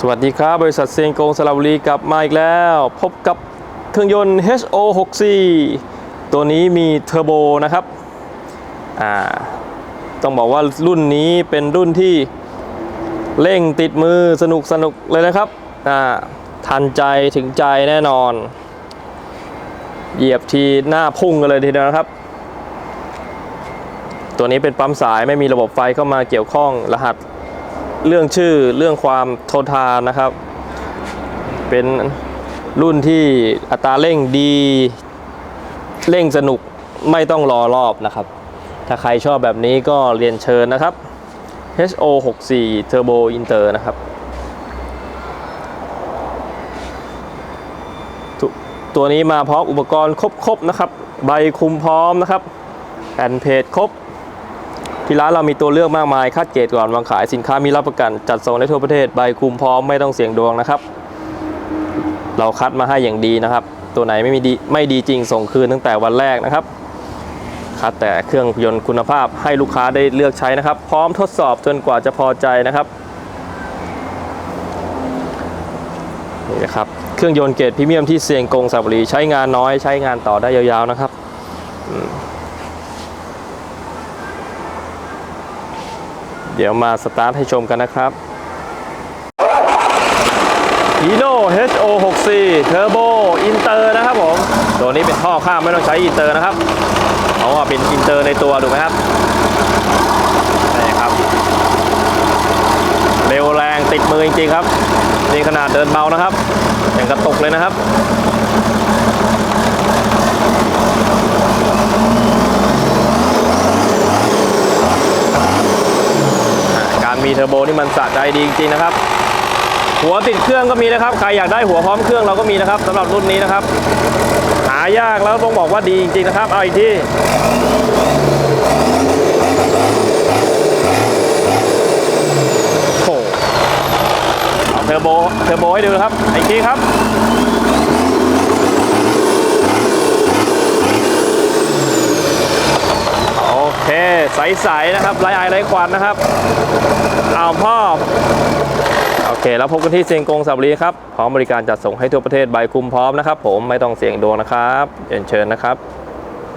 สวัสดีครับ บริษัทเซียงกงสระบุรีกลับมาอีกแล้ว พบกับเครื่องยนต์ HO64 ตัวนี้มีเทอร์โบนะครับอ่าต้องบอกว่ารุ่นนี้เป็นรุ่นที่เร่งติดมือสนุกสนุกเลยนะครับอ่าทันใจถึงใจแน่นอน เหยียบทีหน้าพุ่งกันเลยทีเดียวนะครับ ตัวนี้เป็นปั๊มสายไม่มีระบบไฟเข้ามาเกี่ยวข้องรหัส เรื่องชื่อเรื่องความทนทานนะครับ เป็นรุ่นที่อัตราเร่งดีเร่งสนุกไม่ต้องรอรอบนะครับ ถ้าใครชอบแบบนี้ก็เรียนเชิญนะครับ HO64 Turbo Inter นะครับตัวตัวนี้มาพร้อมอุปกรณ์ครบๆนะครับ ใบคุมพร้อมนะครับแผ่นเพจครบ ที่ร้านเรามีตัวเลือกมากมายคัดเกรดก่อนวางขายสินค้ามีรับประกันจัดส่งได้ทั่วประเทศใบคุมพร้อมไม่ต้องเสี่ยงดวงนะครับ เราคัดมาให้อย่างดีนะครับ ตัวไหนไม่มีดีไม่ดีจริงส่งคืนตั้งแต่วันแรกนะครับคัดแต่เครื่องยนต์คุณภาพให้ลูกค้าได้เลือกใช้นะครับ พร้อมทดสอบจนกว่าจะพอใจนะครับนี่นะครับเครื่องยนต์เกรดพรีเมียมที่เซียงกงสระบุรีใช้งานน้อยใช้งานต่อได้ยาวๆนะครับ เดี๋ยวมาสตาร์ทให้ชมกันนะครับ Hino HO64 Turbo Inter นะครับผม ตัวนี้เป็นท่อข้ามไม่ต้องใช้อินเตอร์นะครับเพราว่าเป็นอินเตอร์ในตัวถูกไหมครับนี่ครับ เร็วแรงติดมือจริงๆครับ นี่ขนาดเดินเบานะครับย่างกระตุกเลยนะครับ การ มีเทอร์โบนี่มันสะใจดีจริงๆนะครับ หัวติดเครื่องก็มีนะครับ ใครอยากได้หัวพร้อมเครื่องเราก็มีนะครับสำหรับรุ่นนี้นะครับ หายากแล้วต้องบอกว่าดีจริงๆนะครับ เอาอีกที่โอ้เทอร์โบเทอร์โบให้ดูนะครับอีกทีครับ โอ เคใสๆนะครับไร้ไอไร้ควันนะครับเอาพ่อโอเค แล้วพบกันที่เซียงกงสับรีครับพร้อมบริการจัดส่งให้ทั่วประเทศใบคุมพร้อมนะครับ ผมไม่ต้องเสี่ยงดวงนะครับเรียนเชิญนะครับ